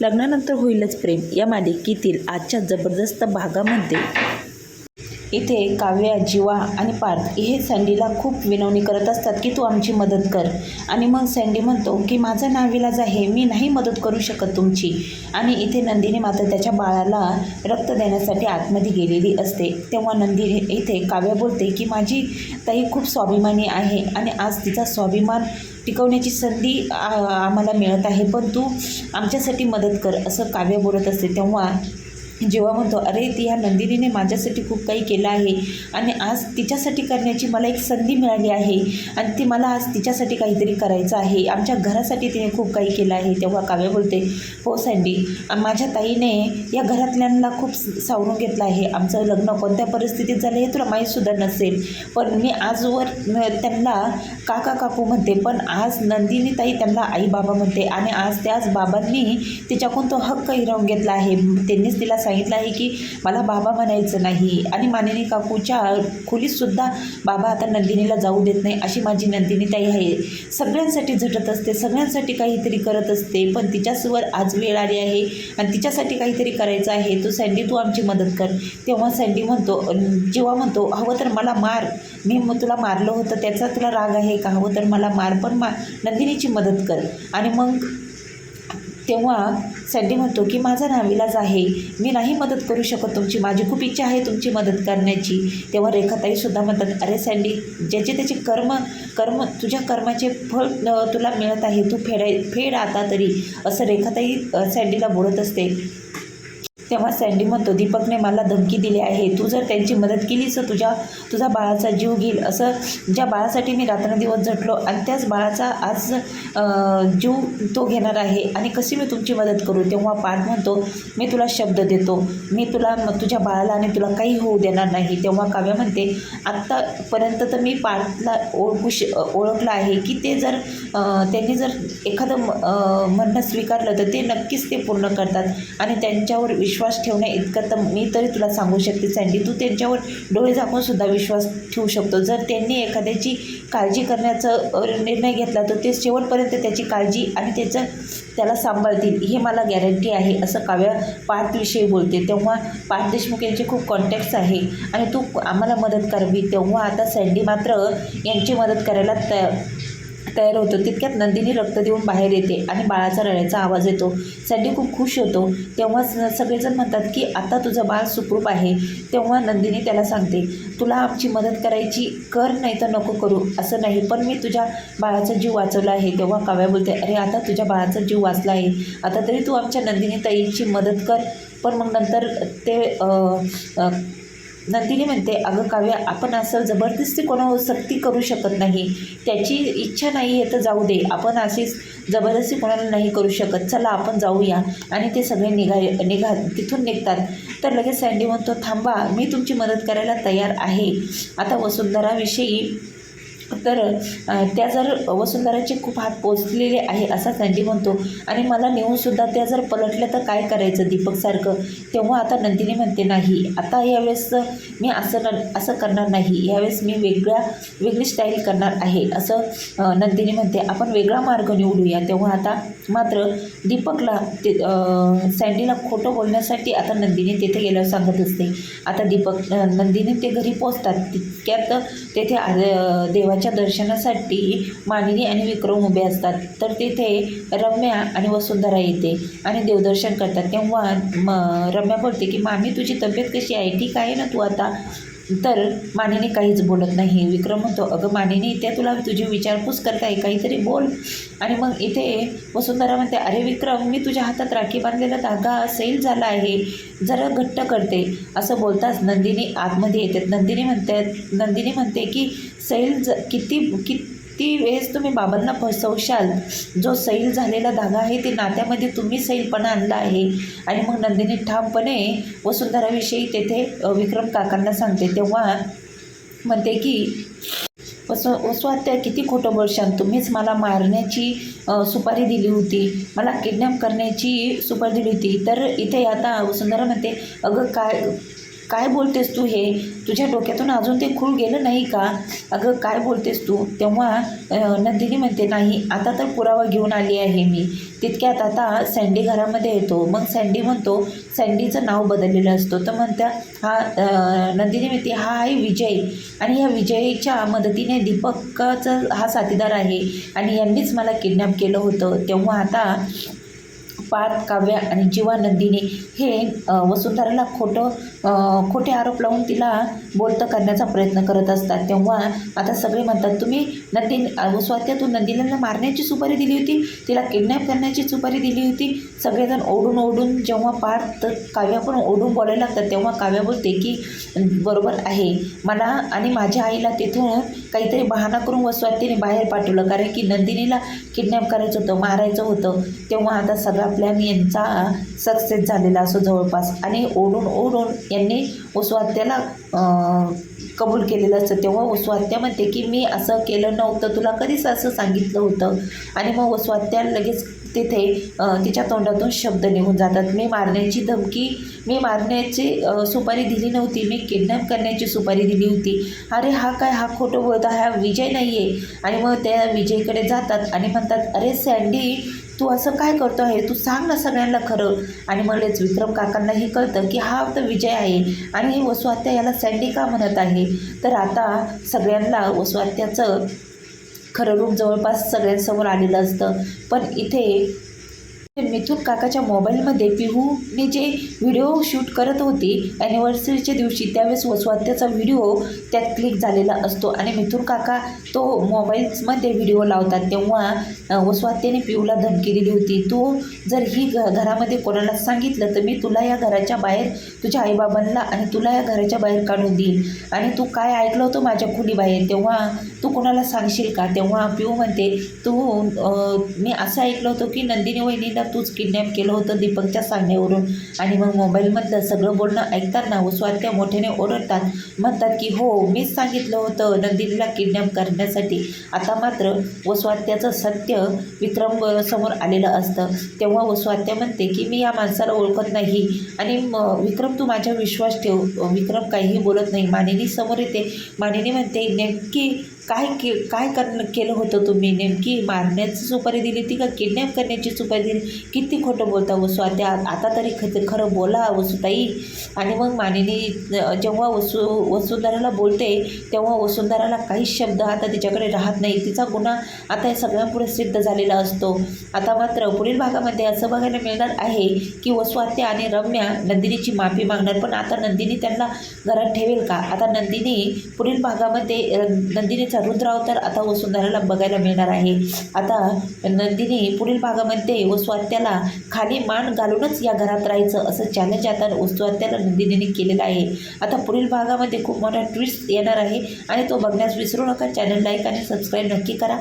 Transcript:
लग्नानंतर होईलच प्रेम. या मालिकेतील आजच्या जबरदस्त भागामध्ये इथे काव्या जीवा आणि पार्थ हे सँडीला खूप विनवणी करत असतात की तू आमची मदत कर. आणि मग सँडी म्हणतो की माझा नाविलाज आहे मी नाही मदत करू शकत तुमची. आणि इथे नंदिनी मात्र त्याच्या बाळाला रक्त देण्यासाठी आतमध्ये गेलेली असते. तेव्हा नंदिनी इथे काव्या बोलते की माझी ताई खूप स्वाभिमानी आहे आणि आज तिचा स्वाभिमान टिकवण्याची संधी आम्हाला मिळत आहे. पण तू आमच्यासाठी मदत कर असं काव्य बोलत असते. तेव्हा जेव्हा म्हणतो अरे ती ह्या नंदिनीने माझ्यासाठी खूप काही केलं आहे आणि आज तिच्यासाठी करण्याची मला एक संधी मिळाली आहे आणि ती मला आज तिच्यासाठी काहीतरी करायचं आहे. आमच्या घरासाठी तिने खूप काही केलं आहे. तेव्हा काव्य बोलते हो सँडी माझ्या ताईने या घरातल्यांना खूप सावरून घेतलं आहे. आमचं लग्न कोणत्या परिस्थितीत झालं हे तुला माहीतसुद्धा नसेल. पण मी आजवर त्यांना काका काकू म्हणते पण आज नंदिनी ताई त्यांना आई बाबा म्हणते आणि आज त्याच बाबांनी तिच्याकडून तो हक्क हिरावून घेतला आहे. त्यांनीच तिला सांगितलं आहे की मला बाबा म्हणायचं नाही. आणि मानिनी काकूच्या खोलीतसुद्धा बाबा आता नंदिनीला जाऊ देत नाही अशी माझी नंदिनी ताई आहे. सगळ्यांसाठी झटत असते सगळ्यांसाठी काहीतरी करत असते पण तिच्यासवर आज वेळ आली आहे आणि तिच्यासाठी काहीतरी करायचं आहे. तू सँडी तू आमची मदत कर. तेव्हा सँडी म्हणतो जेव्हा म्हणतो हवं तर मला मार. मी मग तुला मारलं होतं त्याचा तुला राग आहे का? हवं तर मला मार पण मा नंदिनीची मदत कर. आणि मग तेव्हा सँडी म्हणतो की माझा नाविलाज आहे. मी नाही मदत करू शकत तुमची. माझी खूप इच्छा आहे तुमची मदत करण्याची. तेव्हा रेखाताईसुद्धा म्हणतात अरे सँडी ज्याचे त्याचे कर्म कर्म तुझ्या कर्माचे फळ तुला मिळत आहे. तू फेडाय फेड आता तरी. असं रेखाताई सँडीला बोलत असते. तेव्हा सँडी म्हणतो दीपकने मला धमकी दिली आहे. तू जर त्यांची मदत केलीस तर तुझ्या तुझा बाळाचा जीव घेईल. असं ज्या बाळासाठी मी रात्रंदिवस झटलो आणि त्याच बाळाचा आज जीव तो घेणार आहे. आणि कशी मी तुमची मदत करू? तेव्हा पाठ म्हणतो मी तुला शब्द देतो. मी तुला तुझ्या बाळाला आणि तुला काही होऊ देणार नाही. तेव्हा काव्या म्हणते आत्तापर्यंत तर मी पाठला ओळखू श ओळखलं आहे की ते जर त्यांनी जर एखादं म- म्हणणं स्वीकारलं तर ते नक्कीच ते पूर्ण करतात आणि त्यांच्यावर विश्वास विश्वास ठेवण्या इतकं तर मी तरी तुला सांगू शकते सँडी तू त्यांच्यावर डोळे झाकून सुद्धा विश्वास ठेवू शकतो. जर त्यांनी एखाद्याची काळजी करण्याचा निर्णय घेतला तर ते शेवटपर्यंत त्याची काळजी आणि त्याचं त्याला सांभाळतील. हे मला गॅरंटी आहे असं काव्या पार्थविषयी बोलते. तेव्हा पार्थ देशमुख यांचे खूप कॉन्टॅक्ट्स आहे आणि तू आम्हाला मदत करावी. तेव्हा आता सँडी मात्र यांची मदत करायला तया तयार होतो. तितक्यात नंदिनी रक्त देऊन बाहेर येते आणि बाळाचा रडायचा आवाज येतो. सँडी खूप खुश होतो. तेव्हाच सगळेजण म्हणतात की आता तुझं बाळ सुखरूप आहे. तेव्हा नंदिनी त्याला सांगते तुला आमची मदत करायची कर नाही तर नको करू. असं नाही पण मी तुझ्या बाळाचा जीव वाचवला आहे. तेव्हा काव्या बोलते अरे आता तुझ्या बाळाचा जीव वाचला आहे. आता तरी तू आमच्या नंदिनी ताईची मदत कर. पण मग नंतर ते आ, आ, नंदिनी म्हणते अगं काव्य आपण असं जबरदस्ती कोणावर सक्ती करू शकत नाही. त्याची इच्छा नाही आहे तर जाऊ दे. आपण अशीच जबरदस्ती कोणाला नाही करू शकत. चला आपण जाऊया. आणि ते सगळे निघा निघा तिथून निघतात. तर लगेच सँडी म्हणतो थांबा मी तुमची मदत करायला तयार आहे. आता वसुंधराविषयी तर त्या जर वसुंधराचे खूप हात पोचलेले आहे असा सँडी म्हणतो. आणि मला नेऊनसुद्धा त्या जर पलटल्या तर काय करायचं दीपकसारखं? तेव्हा आता नंदिनी म्हणते नाही आता यावेळेस मी असं न असं करणार नाही. यावेळेस मी वेगळ्या वेगळी स्टाईल करणार आहे. असं नंदिनी म्हणते. आपण वेगळा मार्ग निवडूया. तेव्हा आता मात्र दीपकला ते सँडीला खोटं बोलण्यासाठी आता नंदिनी तेथे गेल्यावर सांगत असते. आता दीपक नंदिनी ते घरी पोचतात. तितक्यात तेथे आ- देवाच्या दर्शनासाठी मानिनी आणि विक्रम उभे असतात. तर तिथे रम्या आणि वसुंधरा येते आणि देवदर्शन करतात. तेव्हा म रम्या बोलते की मामी तुझी तब्येत कशी आहे? ठीक आहे ना तू आता? तर मानिनी काहीच बोलत नाही. विक्रम म्हणतो अगं मानिनी त्या तुला तुझी विचारपूस करताय काहीतरी बोल. आणि मग इथे वसुंधरा म्हणते अरे विक्रम मी तुझ्या हातात राखी बांधलेला धागा सैल झाला आहे. जरा घट्ट करते. असं बोलताच नंदिनी आतमध्ये येते. नंदिनी म्हणते नंदिनी म्हणते की सैल ज किती कित ती वेळेस तुम्ही बाबांना फसवशाल. जो सैल झालेला धागा आहे ते नात्यामध्ये तुम्ही सैलपणा आणला आहे. आणि मग नंदिनी ठामपणे वसुंधराविषयी तेथे विक्रम काकांना सांगते. तेव्हा म्हणते की वसु वसुहत्या किती खोटं बळशान तुम्हीच मला मारण्याची सुपारी दिली होती. मला किडनॅप करण्याची सुपारी दिली होती. तर इथे आता वसुंधरा म्हणते अगं काय काय बोलतेस तू हे? तुझ्या डोक्यातून अजून ते खूळ गेलं नाही का? अगं काय बोलतेस तू? तेव्हा नंदिनी म्हणते नाही आता तर पुरावा घेऊन आली आहे मी. तितक्यात आता सँडी घरामध्ये येतो. मग सँडी म्हणतो सँडीचं नाव बदललेलं असतो. तर म्हणत्या हा नंदिनी म्हणते हा आहे विजय. आणि या विजयच्या मदतीने दीपकचा हा साथीदार आहे. आणि यांनीच मला किडनॅप केलं होतं. तेव्हा आता पार्थ काव्य आणि जीवा नंदिनी हे वसुंधराला खोटं खोटे आरोप लावून तिला बोलतं करण्याचा प्रयत्न करत असतात. तेव्हा आता सगळे म्हणतात तुम्ही नंदिन स्वात्यातून स्वात्या नंदिनीला मारण्याची सुपारी दिली होती तिला किडनॅप करण्याची सुपारी दिली होती. सगळेजण ओढून ओढून जेव्हा पार्थ काव्या पण ओढून बोलायला लागतात तेव्हा काव्या बोलते की बरोबर आहे. मला आणि माझ्या आईला तिथून काहीतरी बहाणा करून वस्वातीने बाहेर पाठवलं कारण की नंदिनीला किडनॅप करायचं होतं मारायचं होतं. तेव्हा आता सगळा प्लॅन यांचा सक्सेस झालेला असो जवळपास. आणि ओढून ओढून यांनी उस्वात्याला कबूल केलेलं असतं. तेव्हा वसवात्या म्हणते की मी असं केलं नव्हतं. तुला कधीच असं सांगितलं होतं. आणि मग वसवात्या लगेच तिथे तिच्या तोंडातून शब्द निघून जातात. मी मारण्याची धमकी मी मारण्याची सुपारी दिली नव्हती. मी किडनॅप करण्याची सुपारी दिली होती. अरे हा काय हा खोटं बोलता हा विजय नाही आहे आणि मग त्या विजयकडे जातात आणि म्हणतात अरे सँडी तू असं काय करतो आहे? तू सांग ना सगळ्यांना खरं. आणि म्हणलेच विक्रम काकांना हे कळतं की हा तर विजय आहे. आणि ही वसुआत्या याला सँडी का म्हणत आहे. तर आता सगळ्यांना वसुआत्याचं खरं रूप जवळपास सगळ्यांसमोर आलेलं असतं. पण इथे मिथून काकाच्या मोबाईलमध्ये पिहूने जे व्हिडिओ शूट करत होती ॲनिव्हर्सरीच्या दिवशी त्यावेळेस वसवात्याचा व्हिडिओ त्यात क्लिक झालेला असतो. आणि मिथून काका तो मोबाईल्समध्ये व्हिडिओ लावतात. तेव्हा अ, वसवात्याने पिहूला धमकी दिली होती. तू जर ही घ घरामध्ये कोणाला सांगितलं तर मी तुला या घराच्या बाहेर तुझ्या आईबाबांना आणि तुला या घराच्या बाहेर काढून देईन. आणि तू काय ऐकलं होतं माझ्या खुलीबाहेर? तेव्हा तू कोणाला सांगशील का? तेव्हा पिहू म्हणते तू मी असं ऐकलं होतं की नंदिनी वहिनीला तूच किडनॅप केलं होतं दीपकच्या सांगण्यावरून. आणि मग मोबाईलमधलं सगळं बोलणं ऐकताना स्वात्या मोठ्याने ओरडतात. म्हणतात की हो मीच सांगितलं होतं नंदिनीला किडनॅप करण्यासाठी. आता मात्र वस्वात्याचं सत्य विक्रम समोर आलेलं असतं. तेव्हा वस्वात्या म्हणते की मी या माणसाला ओळखत नाही. आणि विक्रम तू माझ्या विश्वास ठेव. विक्रम काहीही बोलत नाही. मानिनी समोर येते. मानिनी म्हणते नेमकी काय के काय कर केलं होतं तुम्ही? नेमकी मारण्याची सुपारी दिली ती का? किडनॅप करण्याची सुपारी दिली? किती खोटं बोलता वसू? आता आता तरी ख खरं बोला वसुताई. आणि मग मानिनी जेव्हा वसु वसुंधराला बोलते तेव्हा वसुंधराला काहीच शब्द आता तिच्याकडे राहत नाही. तिचा गुन्हा आता या सगळ्यांपुढे सिद्ध झालेला असतो. आता मात्र पुढील भागामध्ये असं बघायला मिळणार आहे की वसुआत्या आणि रम्या नंदिनीची माफी मागणार. पण आता नंदिनी त्यांना घरात ठेवेल का? आता नंदिनी पुढील भागामध्ये नंदिनीचा नंदिनीचा रुद्र आता वसुंधराला बघायला मिळणार आहे. आता नंदिनी पुढील भागामध्ये वसुआत्याला खाली मान घालूनच या घरात राहायचं असं चॅलेंज आता वसुआत्याला नंदिनीने केलेलं आहे. आता पुढील भागामध्ये खूप मोठा ट्विस्ट येणार आहे आणि तो बघण्यास विसरू नका. चॅनल लाईक आणि सबस्क्राईब नक्की करा.